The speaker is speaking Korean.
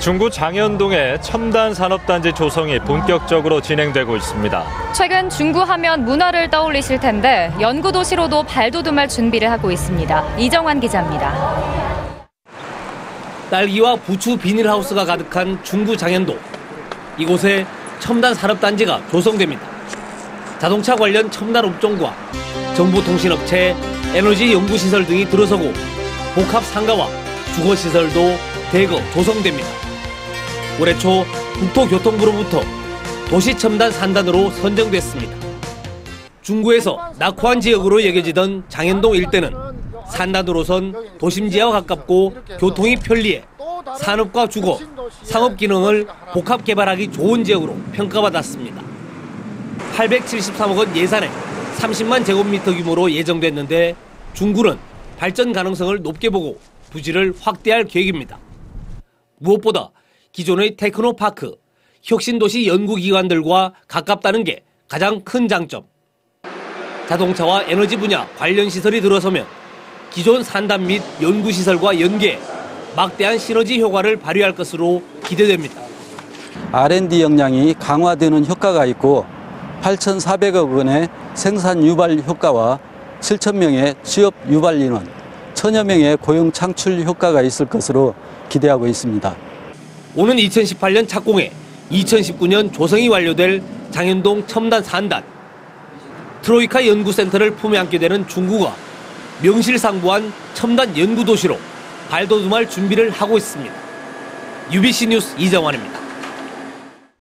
중구 장현동의 첨단 산업단지 조성이 본격적으로 진행되고 있습니다. 최근 중구 하면 문화를 떠올리실 텐데 연구 도시로도 발돋움할 준비를 하고 있습니다. 이정환 기자입니다. 딸기와 부추 비닐하우스가 가득한 중구 장현동. 이곳에 첨단 산업단지가 조성됩니다. 자동차 관련 첨단 업종과 정보통신업체, 에너지 연구시설 등이 들어서고 복합 상가와 주거시설도 대거 조성됩니다. 올해 초 국토교통부로부터 도시첨단 산단으로 선정됐습니다. 중구에서 낙후한 지역으로 여겨지던 장현동 일대는 산단으로선 도심지와 가깝고 교통이 편리해 산업과 주거, 상업 기능을 복합 개발하기 좋은 지역으로 평가받았습니다. 873억 원 예산에 30만 제곱미터 규모로 예정됐는데 중구는 발전 가능성을 높게 보고 부지를 확대할 계획입니다. 무엇보다 기존의 테크노파크, 혁신도시 연구기관들과 가깝다는 게 가장 큰 장점. 자동차와 에너지 분야 관련 시설이 들어서면 기존 산단 및 연구시설과 연계, 막대한 시너지 효과를 발휘할 것으로 기대됩니다. R&D 역량이 강화되는 효과가 있고 8,400억 원의 생산 유발 효과와 7천 명의 취업 유발 인원, 천여 명의 고용 창출 효과가 있을 것으로 기대하고 있습니다. 오는 2018년 착공해 2019년 조성이 완료될 장현동 첨단 산단. 트로이카 연구센터를 품에 안게 되는 중구가 명실상부한 첨단 연구도시로 발돋움할 준비를 하고 있습니다. UBC 뉴스 이정환입니다.